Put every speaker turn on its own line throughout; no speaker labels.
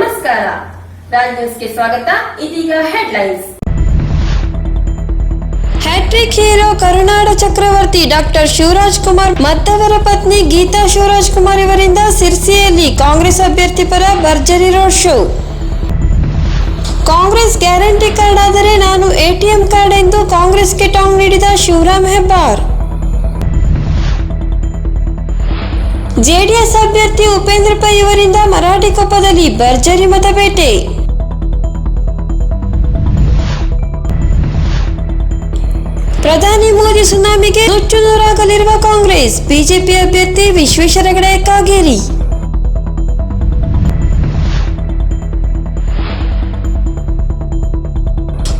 ನಮಸ್ಕಾರ. ರಾಜ್ ನ್ಯೂಸ್ಗೆ ಸ್ವಾಗತ. ಇದೀಗ ಹೆಡ್ಲೈನ್ಸ್
ಹ್ಯಾಟ್ರಿಕ್ ಹೀರೋ ಕರುನಾಡ ಚಕ್ರವರ್ತಿ ಡಾಕ್ಟರ್ ಶಿವರಾಜ್ ಕುಮಾರ್, ಮತ್ತವರ ಪತ್ನಿ ಗೀತಾ ಶಿವರಾಜ್ ಕುಮಾರ್ ಇವರಿಂದ ಸಿರ್ಸಿಯಲ್ಲಿ ಕಾಂಗ್ರೆಸ್ ಅಭ್ಯರ್ಥಿ ಪರ ಭರ್ಜರಿ road show. Congress guarantee card ಆದರೆ ನಾನು ಎಟಿಎಂ ಕಾರ್ಡ್ ಎಂದು ಕಾಂಗ್ರೆಸ್ಗೆ ಟಾಂಗ್ ನೀಡಿದ ಶಿವರಾಮ್ ಹೆಬ್ಬಾರ್. ಜೆಡಿಎಸ್ ಅಭ್ಯರ್ಥಿ ಉಪೇಂದ್ರ ಪೈ ಇವರಿಂದ ಮರಾಠಿ ಕೊಪ್ಪದಲ್ಲಿ ಭರ್ಜರಿ ಮತಬೇಟೆ ಪ್ರಧಾನಿ ಮೋದಿ ಸುನಾಮಿಗೆ ನುಚ್ಚು ನೂರಾಗಲಿರುವ ಕಾಂಗ್ರೆಸ್, ಬಿಜೆಪಿ ಅಭ್ಯರ್ಥಿ ವಿಶ್ವೇಶ್ವರ ಹೆಗಡೆ ಕಾಗೇರಿ.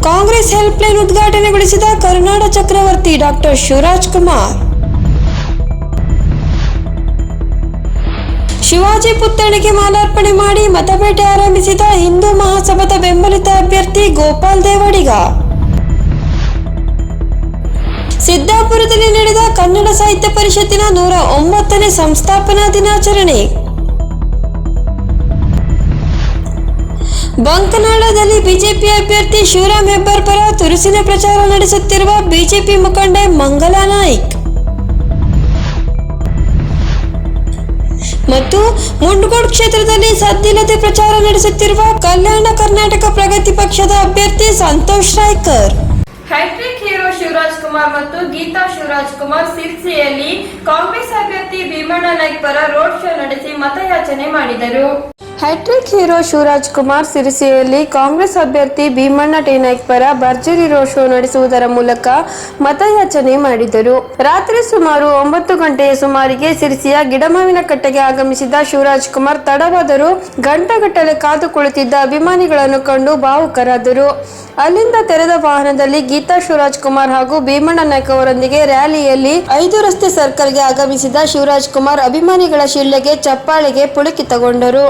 ಕಾಂಗ್ರೆಸ್ ಹೆಲ್ಪ್ಲೈನ್ ಉದ್ಘಾಟನೆಗೊಳಿಸಿದ ಕರುನಾಡ ಚಕ್ರವರ್ತಿ ಡಾಕ್ಟರ್ ಶಿವರಾಜ್ ಕುಮಾರ್. ಶಿವಾಜಿ ಪುತ್ಥಳಿಗೆ ಮಾಲಾರ್ಪಣೆ ಮಾಡಿ ಮತಬೇಟೆ ಆರಂಭಿಸಿದ ಹಿಂದೂ ಮಹಾಸಭಾದ ಬೆಂಬಲಿತ ಅಭ್ಯರ್ಥಿ ಗೋಪಾಲ್ ದೇವಡಿಗ. ಸಿದ್ದಾಪುರದಲ್ಲಿ ನಡೆದ ಕನ್ನಡ ಸಾಹಿತ್ಯ ಪರಿಷತ್ತಿನ ನೂರ ಒಂಬತ್ತನೇ ಸಂಸ್ಥಾಪನಾ ದಿನಾಚರಣೆ. ಬಂಕನಾಳದಲ್ಲಿ ಬಿಜೆಪಿ ಅಭ್ಯರ್ಥಿ ಶಿವರಾಮ್ ಹೆಬ್ಬಾರ್ ಪರ ತುರುಸಿನ ಪ್ರಚಾರ ನಡೆಸುತ್ತಿರುವ ಬಿಜೆಪಿ ಮುಖಂಡೆ ಮಂಗಲಾ ನಾಯ್ಕ್. ಮತ್ತು ಮುಂಡಗೋಡ್ ಕ್ಷೇತ್ರದಲ್ಲಿ ಸದ್ದಿಲ್ಲದೆ ಪ್ರಚಾರ ನಡೆಸುತ್ತಿರುವ ಕಲ್ಯಾಣ ಕರ್ನಾಟಕ ಪ್ರಗತಿ ಪಕ್ಷದ ಅಭ್ಯರ್ಥಿ ಸಂತೋಷ್ ರಾಯ್ಕರ್.
ಹೈಟ್ರಿಕ್ ಹೀರೋ ಶಿವರಾಜ್ ಕುಮಾರ್ ಮತ್ತು ಗೀತಾ ಶಿವರಾಜ್ ಕುಮಾರ್ ಸಿರ್ಸಿಯಲ್ಲಿ ಕಾಂಗ್ರೆಸ್ ಅಭ್ಯರ್ಥಿ ಭೀಮಣ್ಣ ನಾಯ್ಕ್ ಪರ ರೋಡ್ ಶೋ ನಡೆಸಿ ಮತಯಾಚನೆ ಮಾಡಿದರು.
ಹ್ಯಾಟ್ರಿಕ್ ಹೀರೋ ಶಿವರಾಜ್ ಕುಮಾರ್ ಸಿರಿಸಿಯಲ್ಲಿ ಕಾಂಗ್ರೆಸ್ ಅಭ್ಯರ್ಥಿ ಭೀಮಣ್ಣ ಟೇನಾಯ್ಕ್ ಪರ ಭರ್ಜರಿ ರೋಡ್ ಶೋ ನಡೆಸುವುದರ ಮೂಲಕ ಮತಯಾಚನೆ ಮಾಡಿದರು. ರಾತ್ರಿ ಸುಮಾರು ಒಂಬತ್ತು ಗಂಟೆಯ ಸುಮಾರಿಗೆ ಸಿರಿಸಿಯ ಗಿಡಮಾವಿನ ಕಟ್ಟೆಗೆ ಆಗಮಿಸಿದ ಶಿವರಾಜ್ ಕುಮಾರ್ ತಡವಾದರೂ ಗಂಟೆಗಟ್ಟಲೆ ಕಾದು ಕುಳಿತಿದ್ದ ಅಭಿಮಾನಿಗಳನ್ನು ಕಂಡು ಭಾವುಕರಾದರು. ಅಲ್ಲಿಂದ ತೆರೆದ ವಾಹನದಲ್ಲಿ ಗೀತಾ ಶಿವರಾಜ್ ಕುಮಾರ್ ಹಾಗೂ ಭೀಮಣ್ಣ ನಾಯ್ಕ ಅವರೊಂದಿಗೆ ರ್ಯಾಲಿಯಲ್ಲಿ ಐದು ರಸ್ತೆ ಸರ್ಕಲ್ಗೆ ಆಗಮಿಸಿದ ಶಿವರಾಜ್ ಕುಮಾರ್ ಅಭಿಮಾನಿಗಳ ಶಿಳ್ಳೆಗೆ ಚಪ್ಪಾಳೆಗೆ ಪುಳುಕಿತಗೊಂಡರು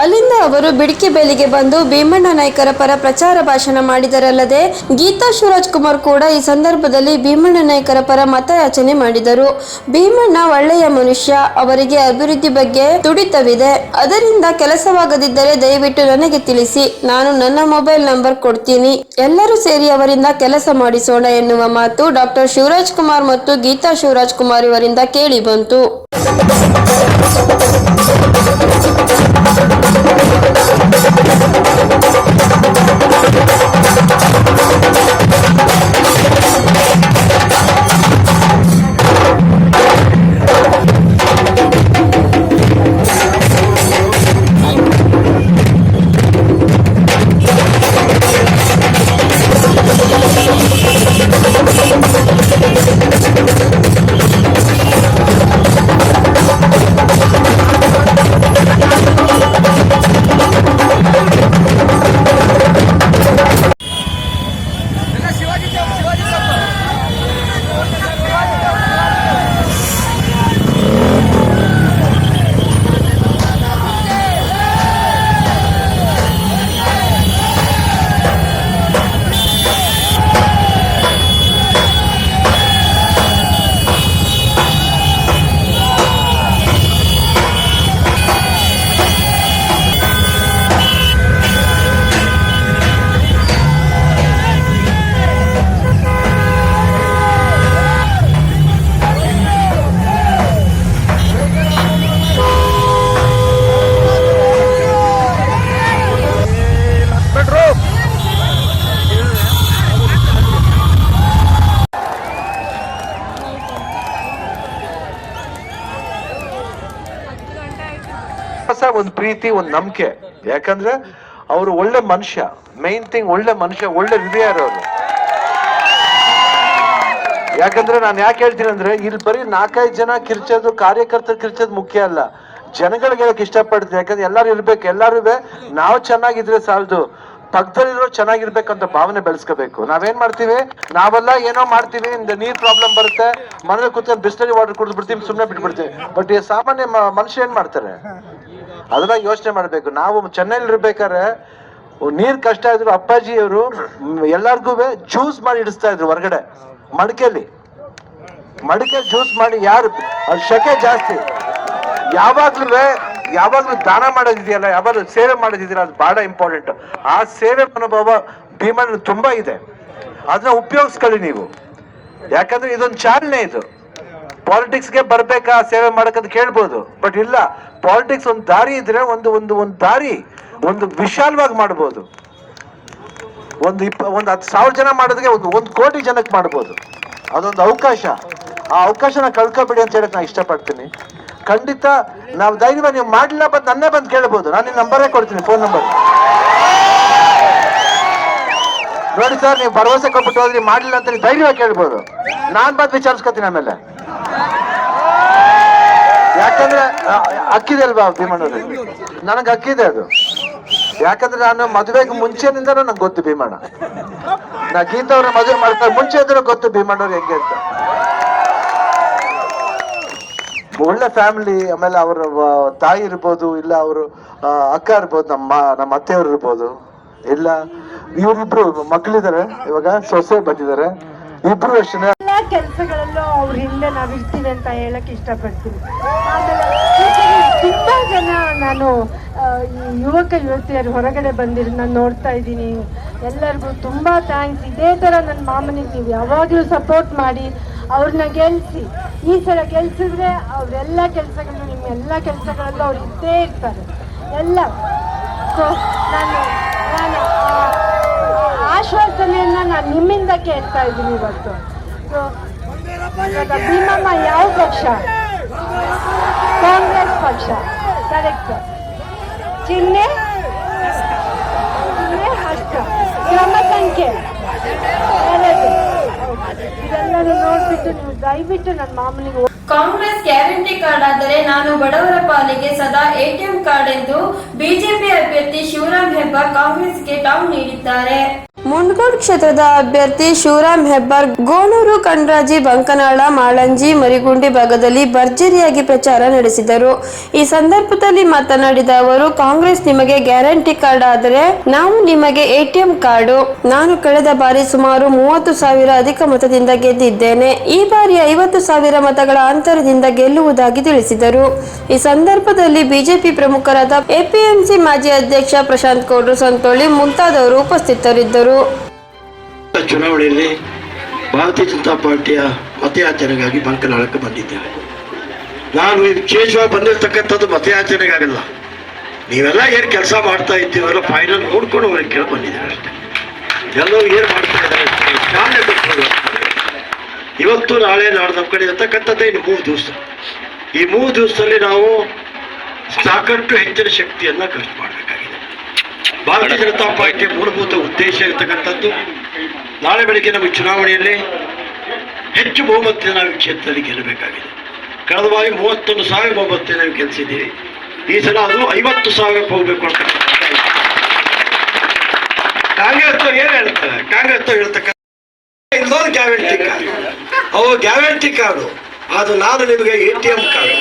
ಅಲ್ಲಿಂದ ಅವರು ಬಿಡಿಕೆ ಬೇಲಿಗೆ ಬಂದು ಭೀಮಣ್ಣ ನಾಯ್ಕರ ಪರ ಪ್ರಚಾರ ಭಾಷಣ ಮಾಡಿದರಲ್ಲದೆ ಗೀತಾ ಶಿವರಾಜ್ ಕುಮಾರ್ ಕೂಡ ಈ ಸಂದರ್ಭದಲ್ಲಿ ಭೀಮಣ್ಣ ನಾಯ್ಕರ ಪರ ಮತಯಾಚನೆ ಮಾಡಿದರು. ಭೀಮಣ್ಣ ಒಳ್ಳೆಯ ಮನುಷ್ಯ, ಅವರಿಗೆ ಅಭಿವೃದ್ಧಿ ಬಗ್ಗೆ ತುಡಿತವಿದೆ. ಅದರಿಂದ ಕೆಲಸವಾಗದಿದ್ದರೆ ದಯವಿಟ್ಟು ನನಗೆ ತಿಳಿಸಿ, ನಾನು ನನ್ನ ಮೊಬೈಲ್ ನಂಬರ್ ಕೊಡ್ತೀನಿ. ಎಲ್ಲರೂ ಸೇರಿ ಅವರಿಂದ ಕೆಲಸ ಮಾಡಿಸೋಣ ಎನ್ನುವ ಮಾತು ಡಾಕ್ಟರ್ ಶಿವರಾಜ್ ಕುಮಾರ್ ಮತ್ತು ಗೀತಾ ಶಿವರಾಜ್ ಕುಮಾರ್ ಇವರಿಂದ ಕೇಳಿ ಬಂತು.
ಒಂದು ಪ್ರೀತಿ, ಒಂದು ನಂಬಿಕೆ. ಯಾಕಂದ್ರೆ ಅವರು ಒಳ್ಳೆ ಮನುಷ್ಯ. ಮೈನ್ ಥಿಂಗ್ ಒಳ್ಳೆ ಮನುಷ್ಯ, ಒಳ್ಳೆ ಹೃದಯ ಇರೋರು ಯಾಕಂದ್ರೆ ನಾನು ಯಾಕೆ ಹೇಳ್ತೀನಿ ಅಂದ್ರೆ, ಇಲ್ಲಿ ಬರೀ ನಾಲ್ಕೈದು ಜನ ಕಿರ್ಚೋದು, ಕಾರ್ಯಕರ್ತರು ಕಿರ್ಚೋದು ಮುಖ್ಯ ಅಲ್ಲ. ಜನಗಳಿಗೆ ಹೇಳಕ್ ಇಷ್ಟಪಡ್ತೀನಿ. ಯಾಕಂದ್ರೆ ಎಲ್ಲಾರು ಇರ್ಬೇಕು, ಎಲ್ಲಾರು ನಾವು ಚೆನ್ನಾಗಿದ್ರೆ ಸಾಲದು. ಪಕ್ಕದಲ್ಲಿರೋ ಚೆನ್ನಾಗಿರ್ಬೇಕಂತ ಭಾವನೆ ಬೆಳೆಸ್ಕೋಬೇಕು. ನಾವೇನ್ ಮಾಡ್ತೀವಿ? ನಾವೆಲ್ಲ ಏನೋ ಮಾಡ್ತೀವಿ, ಇಂದ ನೀರ್ ಪ್ರಾಬ್ಲಮ್ ಬರುತ್ತೆ. ಮನೇಲಿ ಕೂತ್ಕೊಂಡು ಬಿಸ್ಲರಿ ವಾಟರ್ ಕುಡಿದು ಬಿಡ್ತೀವಿ ಸುಮ್ಮನೆ ಬಿಟ್ಬಿಡ್ತೀವಿ. ಬಟ್ ಸಾಮಾನ್ಯ ಮನುಷ್ಯ ಏನ್ ಮಾಡ್ತಾರೆ? ಅದನ್ನ ಯೋಚನೆ ಮಾಡಬೇಕು. ನಾವು ಚೆನ್ನೈಲಿ ಇರ್ಬೇಕಾದ್ರೆ, ನೀರ್ ಕಷ್ಟ ಇದ್ರು ಅಪ್ಪಾಜಿಯವರು ಎಲ್ಲಾರ್ಗೂ ಜ್ಯೂಸ್ ಮಾಡಿ ಇಡಿಸ್ತಾ ಇದ್ರು ಹೊರಗಡೆ, ಮಡಿಕೆಲಿ. ಮಡಿಕೆ ಜ್ಯೂಸ್ ಮಾಡಿ ಯಾರು, ಅದು ಶಕೆ ಜಾಸ್ತಿ. ಯಾವಾಗ್ಲೂ, ಯಾವಾಗಲೂ ದಾನ ಮಾಡೋದಿದೆಯಲ್ಲ, ಯಾವಾಗಲೂ ಸೇವೆ ಮಾಡೋದಿದೆಯಲ್ಲ, ಅದು ಬಹಳ ಇಂಪಾರ್ಟೆಂಟ್ ಆ ಸೇವೆ ಮನೋಭಾವ ಭೀಮಣ್ಣ ತುಂಬಾ ಇದೆ. ಅದನ್ನ ಉಪಯೋಗಿಸ್ಕೊಳ್ಳಿ ನೀವು. ಯಾಕಂದ್ರೆ ಇದೊಂದು ಚಾಲನೆ ಇದು. ಪಾಲಿಟಿಕ್ಸ್ಗೆ ಬರಬೇಕಾ ಸೇವೆ ಮಾಡಕ್ಕಂತ ಕೇಳ್ಬೋದು. ಬಟ್ ಇಲ್ಲ ಪಾಲಿಟಿಕ್ಸ್ ಒಂದು ದಾರಿ ಇದ್ರೆ ಒಂದು ಒಂದು ಒಂದು ದಾರಿ, ಒಂದು ವಿಶಾಲವಾಗಿ ಮಾಡ್ಬೋದು. ಒಂದು ಇಪ್ಪ, ಒಂದು ಹತ್ತು ಸಾವಿರ ಜನ ಮಾಡೋದಕ್ಕೆ ಒಂದು ಒಂದು ಕೋಟಿ ಜನಕ್ಕೆ ಮಾಡ್ಬೋದು. ಅದೊಂದು ಅವಕಾಶ. ಆ ಅವಕಾಶನ ಕಳ್ಕೊಬೇಡಿ ಅಂತ ಹೇಳಕ್ ನಾನು ಇಷ್ಟಪಡ್ತೀನಿ. ಖಂಡಿತ ನಾವು ಧೈರ್ಯ ನೀವು ಮಾಡಲಿಲ್ಲ ಬಂದು ನನ್ನೇ ಬಂದು ಕೇಳ್ಬೋದು. ನಾನು ನಿಮ್ಮ ನಂಬರೇ ಕೊಡ್ತೀನಿ ಫೋನ್ ನಂಬರ್ ನೋಡಿ ಸರ್, ನೀವು ಭರವಸೆ ಕೊಟ್ಬಿಟ್ಟು ಹೋದ್ರಿ ಮಾಡಲಿಲ್ಲ ಅಂತ ನೀವು ಧೈರ್ಯವಾಗಿ ಕೇಳ್ಬೋದು. ನಾನು ಬಂದು ವಿಚಾರಿಸ್ಕೊತೀನಿ ಆಮೇಲೆ. ಯಾಕಂದ್ರೆ ಅಕ್ಕಿದೆ ಅಲ್ವಾ ಭೀಮಣ್ಣ ನನಗೆ ಅಕ್ಕಿದೆ ಅದು. ಯಾಕಂದ್ರೆ ನಾನು ಮದುವೆಗೆ ಮುಂಚೆನಿಂದನೂ ನಂಗೆ ಗೊತ್ತು ಭೀಮಣ್ಣ. ನಾ ಗೀತಾ ಅವ್ರ ಮದುವೆ ಮಾಡ್ತಾರೆ ಮುಂಚೆ ಇದ್ರೆ ಗೊತ್ತು ಭೀಮಣ್ಣವ್ರು ಹೆಂಗೆ ಅಂತ. ಒಳ್ಳೆ ಫ್ಯಾಮಿಲಿ, ಆಮೇಲೆ ಅವರ ತಾಯಿ ಇರ್ಬೋದು, ಇಲ್ಲ ಅವರು ಅಕ್ಕ ಇರ್ಬೋದು, ನಮ್ಮ ನಮ್ಮ ಅತ್ತೆಯವ್ರು ಇರ್ಬೋದು. ಇಲ್ಲ, ಇವರಿಬ್ರು ಮಕ್ಕಳಿದ್ದಾರೆ ಇವಾಗ ಸೊಸೆ ಬಂದಿದ್ದಾರೆ ಇಬ್ರು ಅಷ್ಟೇ
ಕೆಲಸಗಳಲ್ಲೂ ಅವ್ರ ಹಿಂದೆ ನಾವು ಇರ್ತೀವಿ ಅಂತ ಹೇಳಕ್ ಇಷ್ಟಪಡ್ತೀನಿ. ತುಂಬಾ ಜನ ನಾನು ಈ ಯುವಕ ಯುವತಿಯರು ಹೊರಗಡೆ ಬಂದಿರ ನಾನು ನೋಡ್ತಾ ಇದ್ದೀನಿ. ಎಲ್ಲರಿಗೂ ತುಂಬಾ ಥ್ಯಾಂಕ್ಸ್ ಇದೇ ತರ ನನ್ನ ಮಾಮನಿಗೆ ನೀವು ಯಾವಾಗಲೂ ಸಪೋರ್ಟ್ ಮಾಡಿ ಅವ್ರನ್ನ ಗೆಲ್ಸಿ. ಈ ಸಲ ಗೆಲ್ಸಿದ್ರೆ ಅವರೆಲ್ಲ ಕೆಲಸಗಳು ನಿಮ್ಮ ಎಲ್ಲ ಕೆಲಸಗಳಲ್ಲೂ ಅವ್ರು ಇದ್ದೇ ಇರ್ತಾರೆ. ಎಲ್ಲ. ಸೊ ನಾನು ನಾನು ನಾನು ನಿಮ್ಮಿಂದ ಕೇಳ್ತಾ ಇದ್ದೀನಿ ಇವತ್ತು. ಭೀಮಮ್ಮ ಯಾವ ಪಕ್ಷ ಕಾಂಗ್ರೆಸ್ ಪಕ್ಷ ಕರೆಕ್ಟ್ ಚಿಹ್ನೆ ಚಿಹ್ನೆ ಹಸ್ತ ಕ್ರಮ ಸಂಖ್ಯೆ ಎರಡು ಇದೆಲ್ಲನೂ ನೋಡ್ಬಿಟ್ಟು ನೀವು ದಯವಿಟ್ಟು ನನ್ನ ಮಾಮೂಲಿಗೆ
ಕಾಂಗ್ರೆಸ್ ಗ್ಯಾರಂಟಿ ಕಾರ್ಡ್ ಆದರೆ ನಾನು ಬಡವರ ಪಾಲಿಗೆ ಸದಾ ಎಟಿಎಂ ಕಾರ್ಡ್ ಎಂದು ಬಿಜೆಪಿ ಅಭ್ಯರ್ಥಿ ಶಿವರಾಮ್ ಹೆಬ್ಬಾರ್ ಕಾಂಗ್ರೆಸ್ಗೆ ಟಾಂಗ್ ನೀಡಿದ್ದಾರೆ.
ಮುಂಡಗೋಡ್ ಕ್ಷೇತ್ರದ ಅಭ್ಯರ್ಥಿ ಶಿವರಾಮ್ ಹೆಬ್ಬಾರ್ ಗೋಣೂರು ಕಣ್ರಾಜಿ ಬಂಕನಾಳ, ಮಾಳಂಜಿ ಮರಿಗುಂಡಿ ಭಾಗದಲ್ಲಿ ಭರ್ಜರಿಯಾಗಿ ಪ್ರಚಾರ ನಡೆಸಿದರು. ಈ ಸಂದರ್ಭದಲ್ಲಿ ಮಾತನಾಡಿದ ಅವರು, ಕಾಂಗ್ರೆಸ್ ನಿಮಗೆ ಗ್ಯಾರಂಟಿ ಕಾರ್ಡ್ ಆದರೆ ನಾವು ನಿಮಗೆ ಎಟಿಎಂ ಕಾರ್ಡು. ನಾನು ಕಳೆದ ಬಾರಿ ಸುಮಾರು ಮೂವತ್ತು ಸಾವಿರ ಅಧಿಕ ಮತದಿಂದ ಗೆದ್ದಿದ್ದೇನೆ. ಈ ಬಾರಿ ಐವತ್ತು ಸಾವಿರ ಮತಗಳ ಅಂತರದಿಂದ ಗೆಲ್ಲುವುದಾಗಿ ತಿಳಿಸಿದರು. ಈ ಸಂದರ್ಭದಲ್ಲಿ ಬಿಜೆಪಿ ಪ್ರಮುಖರಾದ ಎಪಿಎಂಸಿ ಮಾಜಿ ಅಧ್ಯಕ್ಷ ಪ್ರಶಾಂತ್ ಗೌಡ್ರು, ಸಂತೋಳಿ ಮುಂತಾದವರು ಉಪಸ್ಥಿತರಿದ್ದರು.
ಚುನಾವಣೆಯಲ್ಲಿ ಭಾರತೀಯ ಜನತಾ ಪಾರ್ಟಿಯ ಮತಯಾಚನೆಗಾಗಿ ಬಂಕನಾಳಕ್ಕೆ ಬಂದಿದ್ದೇವೆ. ನಾನು ವಿಶೇಷವಾಗಿ ಬಂದಿರತಕ್ಕಂಥದ್ದು ಮತಯಾಚನೆಗಾಗಲ್ಲ. ನೀವೆಲ್ಲ ಏನು ಕೆಲಸ ಮಾಡ್ತಾ ಇದ್ದೀವಲ್ಲ ಫೈನಲ್ ನೋಡ್ಕೊಂಡು ಅವ್ರಿಗೆ ಕೇಳಿ ಬಂದಿದ್ದೇವೆ ಅಷ್ಟೇ. ಎಲ್ಲರೂ ಏನು ಮಾಡ್ತಾ ಇದ್ದಾರೆ ಇವತ್ತು ನಾಳೆ ನಾಳೆ ನಮ್ಮ ಕಡೆ ಇರತಕ್ಕಂಥದ್ದೇ ಇನ್ನು ಮೂರು ದಿವಸ. ಈ ಮೂರು ದಿವಸದಲ್ಲಿ ನಾವು ಸಾಕಷ್ಟು ಹೆಚ್ಚಿನ ಶಕ್ತಿಯನ್ನು ಖರ್ಚು ಮಾಡಬೇಕಾಗಿದೆ. ಭಾರತೀಯ ಜನತಾ ಪಾರ್ಟಿಯ ಮೂಲಭೂತ ಉದ್ದೇಶ ಇರತಕ್ಕಂಥದ್ದು, ನಾಳೆ ಬೆಳಗ್ಗೆ ನಮ್ಮ ಚುನಾವಣೆಯಲ್ಲಿ ಹೆಚ್ಚು ಬಹುಮತ ನಾವು ಕ್ಷೇತ್ರದಲ್ಲಿ ಗೆಲ್ಲಬೇಕಾಗಿದೆ. ಕಳೆದ ಬಾರಿ ಮೂವತ್ತೊಂದು ಸಾವಿರ ಬಹುಮತ ನಾವು ಗೆಲ್ಲಿಸಿದ್ದೀವಿ ಈ ಸಲ ಅದು ಐವತ್ತು ಸಾವಿರ ಹೋಗಬೇಕು ಅಂತ ಕಾಂಗ್ರೆಸ್ ಏನು ಹೇಳ್ತಾರೆ? ಕಾಂಗ್ರೆಸ್ ಹೇಳ್ತಕ್ಕಂಥ ಗ್ಯಾರಂಟಿ ಕಾರ್ಡ್. ಅವು ಗ್ಯಾರಂಟಿ ಕಾರ್ಡು. ಅದು ನಾನು ನಿಮಗೆ ಎ ಟಿ ಎಂ ಕಾರ್ಡ್.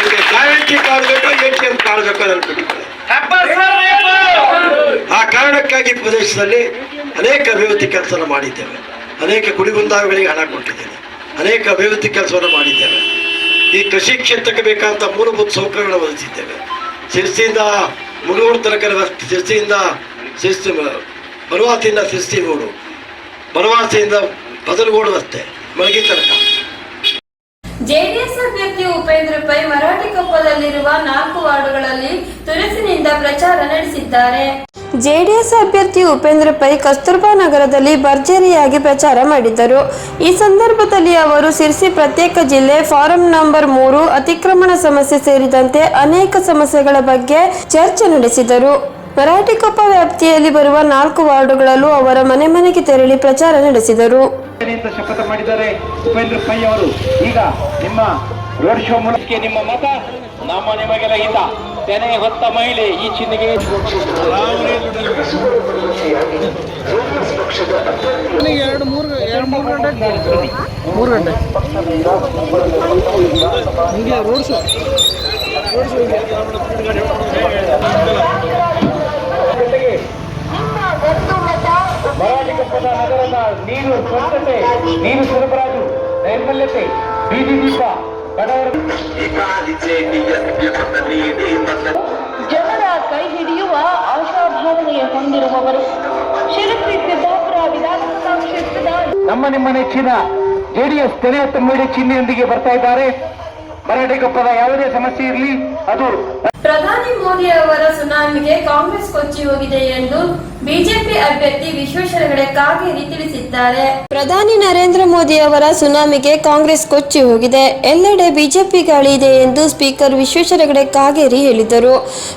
ನಿಮಗೆ ಗ್ಯಾರಂಟಿ ಕಾರ್ಡ್ ಬೇಕೋ, ಎ ಟಿ ಎಂ ಕಾರ್ಡ್ ಬೇಕೋ ನೆನ್ಪಿಟ್ಕೊಳ್ಳಿ ಆ ಕಾರಣಕ್ಕಾಗಿ ಪ್ರದೇಶದಲ್ಲಿ ಅನೇಕ ಅಭಿವೃದ್ಧಿ ಕೆಲಸ ಮಾಡಿದ್ದೇವೆ. ಅನೇಕ ಕುಡಿಗುಂದಾಗಳಿಗೆ ಹಣ ಕೊಟ್ಟಿದ್ದೇವೆ. ಅನೇಕ ಅಭಿವೃದ್ಧಿ ಕೆಲಸವನ್ನು ಮಾಡಿದ್ದೇವೆ. ಈ ಕೃಷಿ ಕ್ಷೇತ್ರಕ್ಕೆ ಬೇಕಾದಂಥ ಮೂಲಭೂತ ಸೌಕರ್ಯಗಳನ್ನು ಒದಗಿಸಿದ್ದೇವೆ. ಶಿರ್ಸಿಯಿಂದ ಮುಳುಗೋಡು ತನಕ ಶಿರ್ಸಿಯಿಂದ ಶಿರ್ಸಿ ಬನವಾಸಿಯಿಂದ ಶಿರ್ಸಿ ರೋಡು ಬನವಾಸಿಯಿಂದ ಬದಲುಗೋಡು ರಸ್ತೆ ಮಳಗಿ ತನಕ.
ಜೆಡಿಎಸ್ ಅಭ್ಯರ್ಥಿ ಉಪೇಂದ್ರ ಪೈ ಮರಾಠಿಕೊಪ್ಪದಲ್ಲಿರುವ ನಾಲ್ಕು ವಾರ್ಡುಗಳಲ್ಲಿ ತುರುಸಿನಿಂದ ಪ್ರಚಾರ ನಡೆಸಿದ್ದಾರೆ.
ಜೆಡಿಎಸ್ ಅಭ್ಯರ್ಥಿ ಉಪೇಂದ್ರ ಪೈ ಕಸ್ತೂರ್ಬಾ ನಗರದಲ್ಲಿ ಭರ್ಜರಿಯಾಗಿ ಪ್ರಚಾರ ಮಾಡಿದ್ದರು. ಈ ಸಂದರ್ಭದಲ್ಲಿ ಅವರು ಸಿರ್ಸಿ ಪ್ರತ್ಯೇಕ ಜಿಲ್ಲೆ ಫಾರಂ ನಂಬರ್ ಮೂರು ಅತಿಕ್ರಮಣ ಸಮಸ್ಯೆ ಸೇರಿದಂತೆ ಅನೇಕ ಸಮಸ್ಯೆಗಳ ಬಗ್ಗೆ ಚರ್ಚೆ ನಡೆಸಿದರು. ಮರಾಠಿಕೊಪ್ಪ ವ್ಯಾಪ್ತಿಯಲ್ಲಿ ಬರುವ ನಾಲ್ಕು ವಾರ್ಡುಗಳಲ್ಲೂ ಅವರ ಮನೆ ಮನೆಗೆ ತೆರಳಿ ಪ್ರಚಾರ ನಡೆಸಿದರು.
ಶಪಥ ಮಾಡಿದ್ದಾರೆ ಉಪೇಂದ್ರ ಪೈ ಅವರು. ಈಗ ನಿಮ್ಮ ರೋಡ್ ಶೋ ಮೂಲಕ ನಿಮ್ಮ ಮತ ನಮ್ಮ ನಿಮಗೆಲ್ಲ ಹಿತ. ತೆನೆ ಹೊತ್ತ ಮಹಿಳೆ ಈ ಚಿಹ್ನೆಗೆ ಮರಾಠಿಕೊಪ್ಪದ ನೀರು ಸ್ವಚ್ಛತೆ ನೀರು ಸರಬರಾಜು ನೈರ್ಮಲ್ಯತೆ ಬೀದಿ ದೀಪ ಬಡವರ.
ಜನರ ಕೈ ಹಿಡಿಯುವ ಆಶಾಭಾವನೆಯ ಹೊಂದಿರುವವರು. ಶಿರಸಿ ಸಿದ್ದಾಪುರ ವಿಧಾನಸಭಾ ಕ್ಷೇತ್ರದ
ನಮ್ಮ ನಿಮ್ಮ ನೆಚ್ಚಿನ ಜೆಡಿಎಸ್ ತೆನೆ ತಮ್ಮಡಿ ಚಿಹ್ನೆಯೊಂದಿಗೆ ಬರ್ತಾ ಇದ್ದಾರೆ. ಮರಾಠಿಗೊಪ್ಪದ ಯಾವುದೇ ಸಮಸ್ಯೆ ಇರಲಿ ಅದು
ಪ್ರಧಾನಿ ಮೋದಿ ಅವರ ಸುನಾಮಿಗೆ ಕಾಂಗ್ರೆಸ್ ಕೊಚ್ಚಿ ಹೋಗಿದೆ ಎಂದು ಬಿಜೆಪಿ ಅಭ್ಯರ್ಥಿ ವಿಶ್ವೇಶ್ವರ ಹೆಗಡೆ ಕಾಗೇರಿ ತಿಳಿಸಿದ್ದಾರೆ.
ಪ್ರಧಾನಿ ನರೇಂದ್ರ ಮೋದಿ ಅವರ ಸುನಾಮಿಗೆ ಕಾಂಗ್ರೆಸ್ ಕೊಚ್ಚಿ ಹೋಗಿದೆ. ಎಲ್ಲೆಡೆ ಬಿಜೆಪಿ ಗಾಳಿ ಇದೆ ಎಂದು ಸ್ಪೀಕರ್ ವಿಶ್ವೇಶ್ವರ ಹೆಗಡೆ ಕಾಗೇರಿ ಹೇಳಿದರು.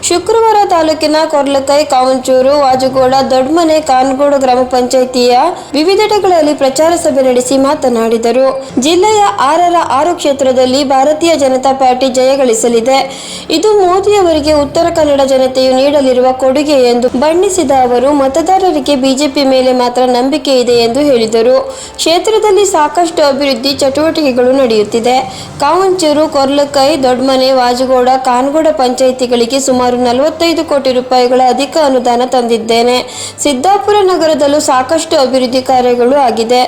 ಶುಕ್ರವಾರ ತಾಲೂಕಿನ ಕೊರ್ಲಕೈ, ಕಾವಂಚೂರು, ವಾಜುಗೋಡ, ದೊಡ್ಮನೆ, ಕಾನ್ಗೋಡು ಗ್ರಾಮ ಪಂಚಾಯಿತಿಯ ವಿವಿಧೆಡೆಗಳಲ್ಲಿ ಪ್ರಚಾರ ಸಭೆ ನಡೆಸಿ ಮಾತನಾಡಿದರು. ಜಿಲ್ಲೆಯ ಆರರ ಆರು ಕ್ಷೇತ್ರದಲ್ಲಿ ಭಾರತೀಯ ಜನತಾ ಪಾರ್ಟಿ ಜಯಗಳಿಸಲಿದೆ ಇದು ಮೋದಿಯವರಿಗೆ ಉತ್ತರ ಕನ್ನಡ ಜನತೆಯು ನೀಡಲಿರುವ ಕೊಡುಗೆ ಎಂದು ಬಣ್ಣಿಸಿದ ಅವರು, ಮತದಾರರಿಗೆ ಬಿಜೆಪಿ ಮೇಲೆ ಮಾತ್ರ ನಂಬಿಕೆ ಇದೆ ಎಂದು ಹೇಳಿದರು. ಕ್ಷೇತ್ರದಲ್ಲಿ ಸಾಕಷ್ಟು ಅಭಿವೃದ್ಧಿ ಚಟುವಟಿಕೆಗಳು ನಡೆಯುತ್ತಿದೆ. ಕಾವಂಚೂರು, ಕೊರ್ಲಕೈ, ದೊಡ್ಮನೆ, ವಾಜಗೋಡ, ಕಾನ್ಗೋಡ ಪಂಚಾಯಿತಿಗಳಿಗೆ ಸುಮಾರು ನಲವತ್ತೈದು ಕೋಟಿ ರೂಪಾಯಿಗಳ ಅಧಿಕ ಅನುದಾನ ತಂದಿದ್ದೇನೆ. ಸಿದ್ದಾಪುರ ನಗರದಲ್ಲೂ ಸಾಕಷ್ಟು ಅಭಿವೃದ್ಧಿ ಕಾರ್ಯಗಳು ಆಗಿದೆ.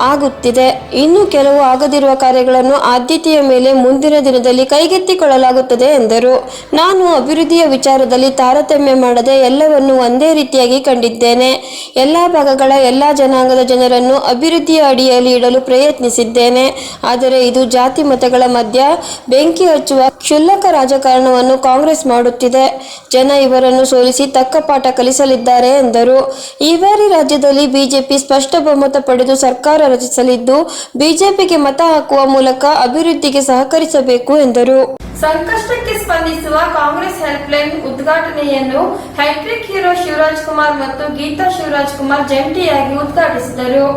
ಆಗುತ್ತಿದೆ. ಇನ್ನು ಕೆಲವು ಆಗದಿರುವ ಕಾರ್ಯಗಳನ್ನು ಆದ್ಯತೆಯ ಮೇಲೆ ಮುಂದಿನ ದಿನದಲ್ಲಿ ಕೈಗೆತ್ತಿಕೊಳ್ಳಲಾಗುತ್ತದೆ ಎಂದರು. ನಾನು ಅಭಿವೃದ್ಧಿಯ ವಿಚಾರದಲ್ಲಿ ತಾರತಮ್ಯ ಮಾಡದೆ ಎಲ್ಲವನ್ನು ಒಂದೇ ರೀತಿಯಾಗಿ ಕಂಡಿದ್ದೇನೆ. ಎಲ್ಲ ಭಾಗಗಳ ಎಲ್ಲ ಜನಾಂಗದ ಜನರನ್ನು ಅಭಿವೃದ್ಧಿಯ ಅಡಿಯಲ್ಲಿ ಇಡಲು ಪ್ರಯತ್ನಿಸಿದ್ದೇನೆ. ಆದರೆ ಇದು ಜಾತಿ ಮತಗಳ ಮಧ್ಯ ಬೆಂಕಿ ಹಚ್ಚುವ ಕ್ಷುಲ್ಲಕ ರಾಜಕಾರಣವನ್ನು ಕಾಂಗ್ರೆಸ್ ಮಾಡುತ್ತಿದೆ. ಜನ ಇವರನ್ನು ಸೋಲಿಸಿ ತಕ್ಕ ಪಾಠ ಕಲಿಸಲಿದ್ದಾರೆ ಎಂದರು. ಈ ಬಾರಿ ರಾಜ್ಯದಲ್ಲಿ ಬಿಜೆಪಿ ಸ್ಪಷ್ಟ ಬಹುಮತ ಪಡೆದು ಸರ್ಕಾರ ರಚಿಸಲಿದ್ದು, ಬಿಜೆಪಿಗೆ ಮತ ಹಾಕುವ ಮೂಲಕ ಅಭಿವೃದ್ಧಿಗೆ ಸಹಕರಿಸಬೇಕು ಎಂದರು.
ಸಂಕಷ್ಟಕ್ಕೆ ಸ್ಪಂದಿಸುವ ಕಾಂಗ್ರೆಸ್ ಹೆಲ್ಪ್ಲೈನ್ ಉದ್ಘಾಟನೆಯನ್ನು ಹ್ಯಾಟ್ರಿಕ್ ಹೀರೋ ಶಿವರಾಜ್ ಕುಮಾರ್ ಮತ್ತು ಗೀತಾ ಶಿವರಾಜ್ ಕುಮಾರ್ ಜಂಟಿಯಾಗಿ ಉದ್ಘಾಟಿಸಿದರು.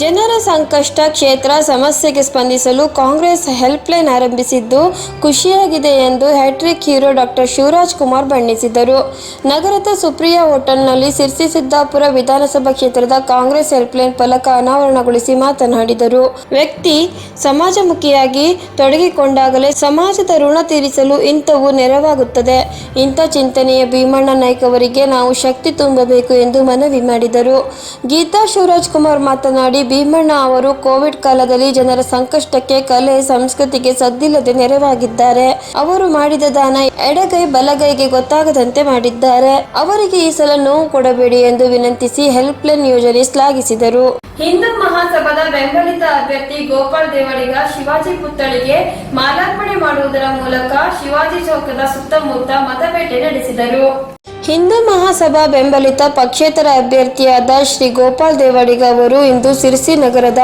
ಜನರ ಸಂಕಷ್ಟ ಕ್ಷೇತ್ರ ಸಮಸ್ಯೆಗೆ ಸ್ಪಂದಿಸಲು ಕಾಂಗ್ರೆಸ್ ಹೆಲ್ಪ್ಲೈನ್ ಆರಂಭಿಸಿದ್ದು ಖುಷಿಯಾಗಿದೆ ಎಂದು hat-trick hero doctor Shivaraj Kumar ಬಣ್ಣಿಸಿದರು. ನಗರದ ಸುಪ್ರಿಯಾ ಹೋಟೆಲ್ನಲ್ಲಿ ಸಿರ್ಸಿ ಸಿದ್ದಾಪುರ ವಿಧಾನಸಭಾ ಕ್ಷೇತ್ರದ ಕಾಂಗ್ರೆಸ್ ಹೆಲ್ಪ್ಲೈನ್ ಫಲಕ ಅನಾವರಣಗೊಳಿಸಿ ಮಾತನಾಡಿದರು. ವ್ಯಕ್ತಿ ಸಮಾಜಮುಖಿಯಾಗಿ ತೊಡಗಿಕೊಂಡಾಗಲೇ ಸಮಾಜದ ಋಣ ತೀರಿಸಲು ಇಂಥವು ನೆರವಾಗುತ್ತದೆ. ಇಂಥ ಚಿಂತನೆಯ ಭೀಮಣ್ಣ ನಾಯ್ಕ ಅವರಿಗೆ ನಾವು ಶಕ್ತಿ ತುಂಬಬೇಕು ಎಂದು ಮನವಿ ಮಾಡಿದರು. ಗೀತಾ ಶಿವರಾಜ್ ಕುಮಾರ್ ಮಾತನಾಡಿ ಭೀಮಣ್ಣ ಅವರು ಕೋವಿಡ್ ಕಾಲದಲ್ಲಿ ಜನರ ಸಂಕಷ್ಟಕ್ಕೆ ಕಲೆ ಸಂಸ್ಕೃತಿಗೆ ಸದ್ದಿಲ್ಲದೆ ನೆರವಾಗಿದ್ದಾರೆ. ಅವರು ಮಾಡಿದ ದಾನ ಎಡಗೈ ಬಲಗೈಗೆ ಗೊತ್ತಾಗದಂತೆ ಮಾಡಿದ್ದಾರೆ. ಅವರಿಗೆ ಈ ಸಲ ನೋವು ಕೊಡಬೇಡಿ ಎಂದು ವಿನಂತಿಸಿ ಹೆಲ್ಪ್ ಲೈನ್ ಯೋಜನೆ ಶ್ಲಾಘಿಸಿದರು.
ಹಿಂದೂ ಮಹಾಸಭಾದ ಬೆಂಬಲಿತ ಅಭ್ಯರ್ಥಿ ಗೋಪಾಲ್ ದೇವಡಿಗ ಶಿವಾಜಿ ಪುತ್ಥಳಿಗೆ ಮಾಲಾರ್ಪಣೆ ಮಾಡುವುದರ ಮೂಲಕ ಶಿವಾಜಿ ಚೌಕದ ಸುತ್ತಮುತ್ತ ಮತಬೇಟೆ ನಡೆಸಿದರು.
ಹಿಂದೂ ಮಹಾಸಭಾ ಬೆಂಬಲಿತ ಪಕ್ಷೇತರ ಅಭ್ಯರ್ಥಿಯಾದ ಶ್ರೀ ಗೋಪಾಲ್ ದೇವಾಡಿಗ ಅವರು ಇಂದು ಸಿರ್ಸಿ ನಗರದ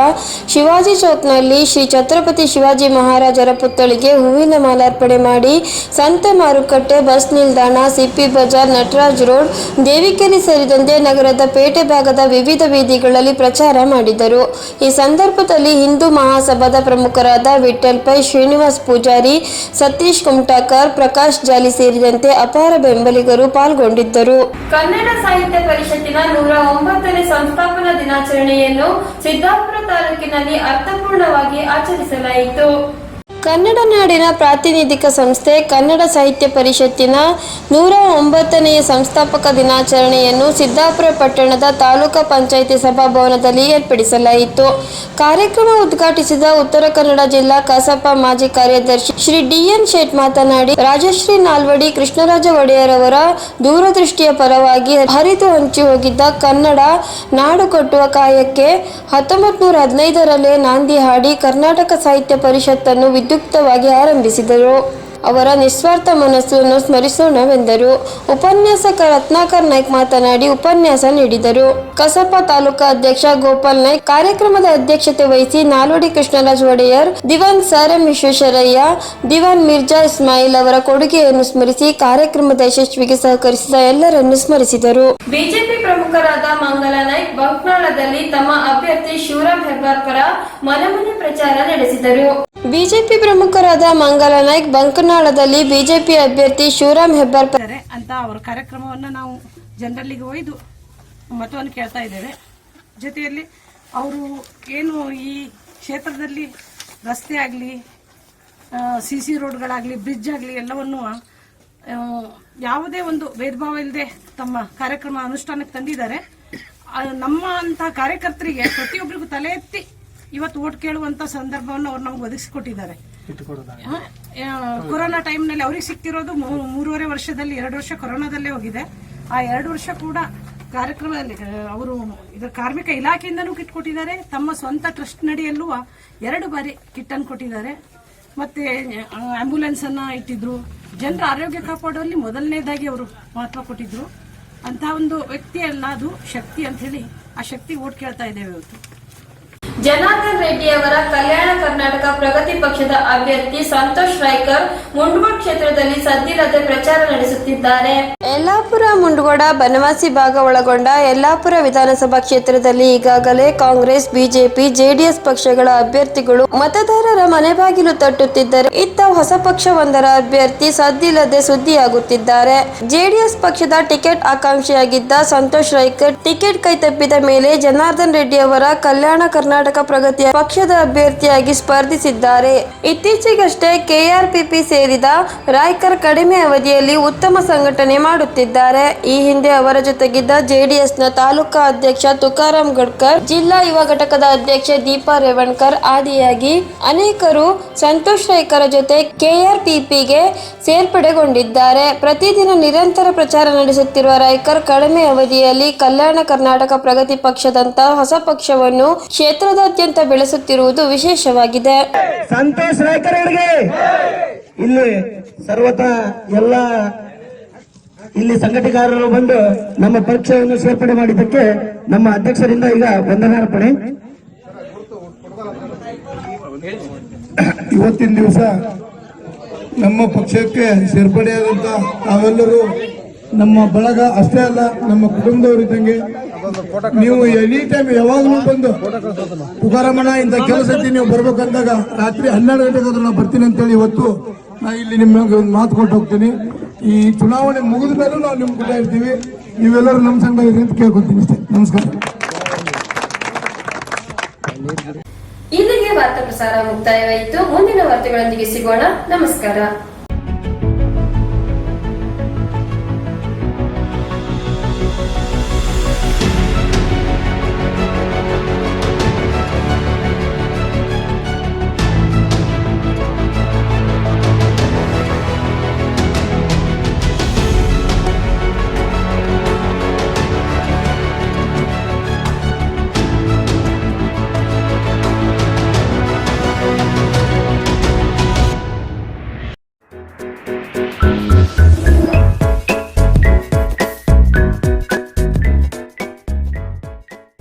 ಶಿವಾಜಿ ಚೌಕ್ನಲ್ಲಿ ಶ್ರೀ ಛತ್ರಪತಿ ಶಿವಾಜಿ ಮಹಾರಾಜರ ಪುತ್ಥಳಿಗೆ ಹೂವಿನ ಮಾಲಾರ್ಪಣೆ ಮಾಡಿ ಸಂತೆ ಮಾರುಕಟ್ಟೆ, ಬಸ್ ನಿಲ್ದಾಣ ಸಿಪಿ ಬಜಾರ್, ನಟರಾಜ್ ರೋಡ್, ದೇವಿಕೆರೆ ಸೇರಿದಂತೆ ನಗರದ ಪೇಟೆ ಭಾಗದ ವಿವಿಧ ಬೀದಿಗಳಲ್ಲಿ ಪ್ರಚಾರ ಮಾಡಿದರು. ಈ ಸಂದರ್ಭದಲ್ಲಿ ಹಿಂದೂ ಮಹಾಸಭಾದ ಪ್ರಮುಖರಾದ ವಿಠಲ್ ಪೈ, ಶ್ರೀನಿವಾಸ್ ಪೂಜಾರಿ, ಸತೀಶ್ ಕುಮಟಾಕರ್, ಪ್ರಕಾಶ್ ಜಾಲಿ ಸೇರಿದಂತೆ ಅಪಾರ ಬೆಂಬಲಿಗರು ಪಾಲ್ಗೊಂಡಿದ್ದರು
ಕನ್ನಡ ಸಾಹಿತ್ಯ ಪರಿಷತ್ತಿನ ನೂರ ಒಂಬತ್ತನೇ ಸಂಸ್ಥಾಪನಾ ದಿನಾಚರಣೆಯನ್ನು ಸಿದ್ದಾಪುರ ತಾಲೂಕಿನಲ್ಲಿ ಅರ್ಥಪೂರ್ಣವಾಗಿ ಆಚರಿಸಲಾಯಿತು.
ಕನ್ನಡ ನಾಡಿನ ಪ್ರಾತಿನಿಧಿಕ ಸಂಸ್ಥೆ ಕನ್ನಡ ಸಾಹಿತ್ಯ ಪರಿಷತ್ತಿನ ನೂರ ಒಂಬತ್ತನೆಯ ಸಂಸ್ಥಾಪಕ ದಿನಾಚರಣೆಯನ್ನು ಸಿದ್ದಾಪುರ ಪಟ್ಟಣದ ತಾಲೂಕಾ ಪಂಚಾಯಿತಿ ಸಭಾಭವನದಲ್ಲಿ ಏರ್ಪಡಿಸಲಾಯಿತು. ಕಾರ್ಯಕ್ರಮ ಉದ್ಘಾಟಿಸಿದ ಉತ್ತರ ಕನ್ನಡ ಜಿಲ್ಲಾ ಕಸಾಪ ಮಾಜಿ ಕಾರ್ಯದರ್ಶಿ ಶ್ರೀ ಡಿಎನ್ ಶೇಟ್ ಮಾತನಾಡಿ, ರಾಜಶ್ರೀ ನಾಲ್ವಡಿ ಕೃಷ್ಣರಾಜ ಒಡೆಯರ್ ಅವರ ದೂರದೃಷ್ಟಿಯ ಪರವಾಗಿ ಹರಿದು ಹಂಚಿ ಹೋಗಿದ್ದ ಕನ್ನಡ ನಾಡು ಕಟ್ಟುವ ಕಾಯಕ್ಕೆ ಹತ್ತೊಂಬತ್ತು ನೂರ ಹದಿನೈದರಲ್ಲೇ ನಾಂದಿ ಹಾಡಿ ಕರ್ನಾಟಕ ಸಾಹಿತ್ಯ ಪರಿಷತ್ತನ್ನು ವಿದ್ಯುಕ್ತವಾಗಿ ಆರಂಭಿಸಿದರು. ಅವರ ನಿಸ್ವಾರ್ಥ ಮನಸ್ಸನ್ನು ಸ್ಮರಿಸೋಣವೆಂದರು. ಉಪನ್ಯಾಸಕ ರತ್ನಾಕರ್ ನಾಯ್ಕ್ ಮಾತನಾಡಿ ಉಪನ್ಯಾಸ ನೀಡಿದರು. ಕಸಪ ತಾಲೂಕಾ ಅಧ್ಯಕ್ಷ ಗೋಪಾಲ್ ನಾಯ್ಕ್ ಕಾರ್ಯಕ್ರಮದ ಅಧ್ಯಕ್ಷತೆ ವಹಿಸಿ ನಾಲ್ವಡಿ ಕೃಷ್ಣರಾಜ್ ಒಡೆಯರ್ ದಿವಾನ್ ಸರ್ ಎಂ ವಿಶ್ವೇಶ್ವರಯ್ಯ ದಿವಾನ್ ಮಿರ್ಜಾ ಇಸ್ಮಾಯಿಲ್ ಅವರ ಕೊಡುಗೆಯನ್ನು ಸ್ಮರಿಸಿ ಕಾರ್ಯಕ್ರಮದ ಯಶಸ್ವಿಗೆ ಸಹಕರಿಸಿದ ಎಲ್ಲರನ್ನು ಸ್ಮರಿಸಿದರು.
ಬಿಜೆಪಿ ಪ್ರಮುಖರಾದ ಮಂಗಲ ನಾಯ್ಕ್ ಬಂಕ್ನಾಳದಲ್ಲಿ ತಮ್ಮ ಅಭ್ಯರ್ಥಿ ಶಿವರಾಮ್ ಹೆಬ್ಬಾರ್ ಪರ ಮನಮನೆ ಪ್ರಚಾರ ನಡೆಸಿದರು.
ಬಿಜೆಪಿ ಪ್ರಮುಖರಾದ ಮಂಗಲ ನಾಯ್ಕ್ ಬಂಕನಾಳದಲ್ಲಿ ಬಿಜೆಪಿ ಅಭ್ಯರ್ಥಿ ಶಿವರಾಮ್ ಹೆಬ್ಬಾರ್
ಅಂತ ಅವರ ಕಾರ್ಯಕ್ರಮವನ್ನು ನಾವು ಜನರಲ್ಲಿಗೆ ಒಯ್ದು ಮತವನ್ನು ಕೇಳ್ತಾ ಇದ್ದೇವೆ. ಜೊತೆಯಲ್ಲಿ ಅವರು ಏನು ಈ ಕ್ಷೇತ್ರದಲ್ಲಿ ರಸ್ತೆ ಆಗಲಿ ಸಿ ಸಿ ರೋಡ್ಗಳಾಗಲಿ, ಬ್ರಿಡ್ಜ್ ಆಗಲಿ ಎಲ್ಲವನ್ನು ಯಾವುದೇ ಒಂದು ಭೇದ ಭಾವ ಇಲ್ಲದೆ ತಮ್ಮ ಕಾರ್ಯಕ್ರಮ ಅನುಷ್ಠಾನಕ್ಕೆ ತಂದಿದ್ದಾರೆ. ನಮ್ಮ ಅಂತ ಕಾರ್ಯಕರ್ತರಿಗೆ ಪ್ರತಿಯೊಬ್ಬರಿಗೂ ತಲೆ ಎತ್ತಿ ಇವತ್ತು ಓಟ್ ಕೇಳುವಂತ ಸಂದರ್ಭವನ್ನು ಅವ್ರು ನಮ್ಗೆ ಒದಗಿಸಿಕೊಟ್ಟಿದ್ದಾರೆ. ಕೊರೋನಾ ಟೈಮ್ನಲ್ಲಿ ಅವ್ರಿಗೆ ಸಿಕ್ತಿರೋದು ಮೂರುವರೆ ವರ್ಷದಲ್ಲಿ, ಎರಡು ವರ್ಷ ಕೊರೋನಾದಲ್ಲೇ ಹೋಗಿದೆ. ಆ ಎರಡು ವರ್ಷ ಕೂಡ ಕಾರ್ಯಕ್ರಮದಲ್ಲಿ ಅವರು ಇದರ ಕಾರ್ಮಿಕ ಇಲಾಖೆಯಿಂದನೂ ಕಿಟ್ ಕೊಟ್ಟಿದ್ದಾರೆ. ತಮ್ಮ ಸ್ವಂತ ಟ್ರಸ್ಟ್ ನಡಿಯಲ್ಲೂ ಎರಡು ಬಾರಿ ಕಿಟ್ ಅನ್ನು ಕೊಟ್ಟಿದ್ದಾರೆ. ಮತ್ತೆ ಆಂಬ್ಯುಲೆನ್ಸ್ ಅನ್ನ ಇಟ್ಟಿದ್ರು. ಜನರ ಆರೋಗ್ಯ ಕಾಪಾಡುವಲ್ಲಿ ಮೊದಲನೇದಾಗಿ ಅವರು ಮಹತ್ವ ಕೊಟ್ಟಿದ್ರು. ಅಂತ ಒಂದು ವ್ಯಕ್ತಿ ಅಲ್ಲ ಅದು ಶಕ್ತಿ ಅಂತ ಹೇಳಿ ಆ ಶಕ್ತಿ ಓಟ್ ಕೇಳ್ತಾ ಇದ್ದೇವೆ ಇವತ್ತು.
ಜನಾರ್ದನ್ ರೆಡ್ಡಿ ಅವರ ಕಲ್ಯಾಣ ಕರ್ನಾಟಕ ಪ್ರಗತಿ ಪಕ್ಷದ ಅಭ್ಯರ್ಥಿ ಸಂತೋಷ್ ರಾಯ್ಕರ್ ಮುಂಡಗೋಡ್ ಕ್ಷೇತ್ರದಲ್ಲಿ ಸದ್ದಿಲ್ಲದೆ ಪ್ರಚಾರ ನಡೆಸುತ್ತಿದ್ದಾರೆ.
ಯಲ್ಲಾಪುರ, ಮುಂಡಗೋಡ, ಬನವಾಸಿ ಭಾಗ ಒಳಗೊಂಡ ಯಲ್ಲಾಪುರ ವಿಧಾನಸಭಾ ಕ್ಷೇತ್ರದಲ್ಲಿ ಈಗಾಗಲೇ ಕಾಂಗ್ರೆಸ್, ಬಿಜೆಪಿ, ಜೆಡಿಎಸ್ ಪಕ್ಷಗಳ ಅಭ್ಯರ್ಥಿಗಳು ಮತದಾರರ ಮನೆ ಬಾಗಿಲು ತಟ್ಟುತ್ತಿದ್ದರೆ ಇತ್ತ ಹೊಸ ಪಕ್ಷವೊಂದರ ಅಭ್ಯರ್ಥಿ ಸದ್ದಿಲ್ಲದೆ ಸುದ್ದಿಯಾಗುತ್ತಿದ್ದಾರೆ. ಜೆಡಿಎಸ್ ಪಕ್ಷದ ಟಿಕೆಟ್ ಆಕಾಂಕ್ಷಿಯಾಗಿದ್ದ ಸಂತೋಷ್ ರೈಕರ್ ಟಿಕೆಟ್ ಕೈತಪ್ಪಿದ ಮೇಲೆ ಜನಾರ್ದನ್ ರೆಡ್ಡಿ ಅವರ ಕಲ್ಯಾಣ ಕರ್ನಾಟಕ ಪ್ರಗತಿಯ ಪಕ್ಷದ ಅಭ್ಯರ್ಥಿಯಾಗಿ ಸ್ಪರ್ಧಿಸಿದ್ದಾರೆ. ಇತ್ತೀಚೆಗಷ್ಟೇ ಕೆಆರ್ಪಿಪಿ ಸೇರಿದ ರಾಯ್ಕರ್ ಕಡಿಮೆ ಅವಧಿಯಲ್ಲಿ ಉತ್ತಮ ಸಂಘಟನೆ ಮಾಡುತ್ತಿದ್ದಾರೆ. ಈ ಹಿಂದೆ ಅವರ ಜೊತೆಗಿದ್ದ ಜೆಡಿಎಸ್ನ ತಾಲೂಕಾ ಅಧ್ಯಕ್ಷ ತುಕಾರಾಂ ಗಡ್ಕರ್, ಜಿಲ್ಲಾ ಯುವ ಘಟಕದ ಅಧ್ಯಕ್ಷ ದೀಪಾ ರೇವಣ್ಕರ್ ಆದಿಯಾಗಿ ಅನೇಕರು ಸಂತೋಷ್ ರೈಕರ ಜೊತೆ ಕೆಆರ್ಪಿಪಿಗೆ ಸೇರ್ಪಡೆಗೊಂಡಿದ್ದಾರೆ. ಪ್ರತಿದಿನ ನಿರಂತರ ಪ್ರಚಾರ ನಡೆಸುತ್ತಿರುವ ರಾಯ್ಕರ್ ಕಡಿಮೆ ಅವಧಿಯಲ್ಲಿ ಕಲ್ಯಾಣ ಕರ್ನಾಟಕ ಪ್ರಗತಿ ಪಕ್ಷದಂತ ಹೊಸ ಪಕ್ಷವನ್ನು ಕ್ಷೇತ್ರದಾದ್ಯಂತ ಬೆಳೆಸುತ್ತಿರುವುದು ವಿಶೇಷವಾಗಿದೆ.
ಸಂತೋಷ್ ರಾಯ್ಕರ್ ಅವರಿಗೆ. ಇಲ್ಲಿ ಸರ್ವತ ಎಲ್ಲ ಇಲ್ಲಿ ಸಂಘಟಕಾರರು ಬಂದು ನಮ್ಮ ಪಕ್ಷವನ್ನು ಸೇರ್ಪಡೆ ಮಾಡಿದ್ದಕ್ಕೆ ನಮ್ಮ ಅಧ್ಯಕ್ಷರಿಂದ ಈಗ ವಂದನಾರ್ಪಣೆ.
ಇವತ್ತಿನ ದಿವಸ ನಮ್ಮ ಪಕ್ಷಕ್ಕೆ ಸೇರ್ಪಡೆಯಾದಂತ ನಾವೆಲ್ಲರೂ ನಮ್ಮ ಬಳಗ ಅಷ್ಟೇ ಅಲ್ಲ ನಮ್ಮ ಕುಟುಂಬದವರಿದ್ದಂಗೆ ನೀವು ಎನಿ ಟೈಮ್ ಯಾವಾಗಲೂ ಬಂದು ತುಕಾರಾಮಣ್ಣ ಇಂತ ಕೆಲಸ ನೀವು ಬರ್ಬೇಕಂದಾಗ ರಾತ್ರಿ ಹನ್ನೆರಡು ಗಂಟೆಗೆ ನಾವು ಬರ್ತೀನಿ ಅಂತೇಳಿ ಇವತ್ತು ನಾ ಇಲ್ಲಿ ನಿಮಗೆ ಒಂದು ಮಾತು ಕೊಟ್ಟು ಹೋಗ್ತೀನಿ. ಈ ಚುನಾವಣೆ ಮುಗಿದ ಮೇಲೂ ನಾವು ನಿಮ್ಮ ಕೂಡ ಇರ್ತೀವಿ. ನೀವೆಲ್ಲರೂ ನಮ್ಮ ಸಂಘ ಇರಿ ಅಂತ ಕೇಳ್ಕೊತೀನಿ ಅಷ್ಟೇ. ನಮಸ್ಕಾರ.
ಇಲ್ಲಿಗೆ ವಾರ್ತಾ ಪ್ರಸಾರ ಮುಕ್ತಾಯವಾಯಿತು. ಮುಂದಿನ ವಾರ್ತೆಗಳೊಂದಿಗೆ ಸಿಗೋಣ. ನಮಸ್ಕಾರ.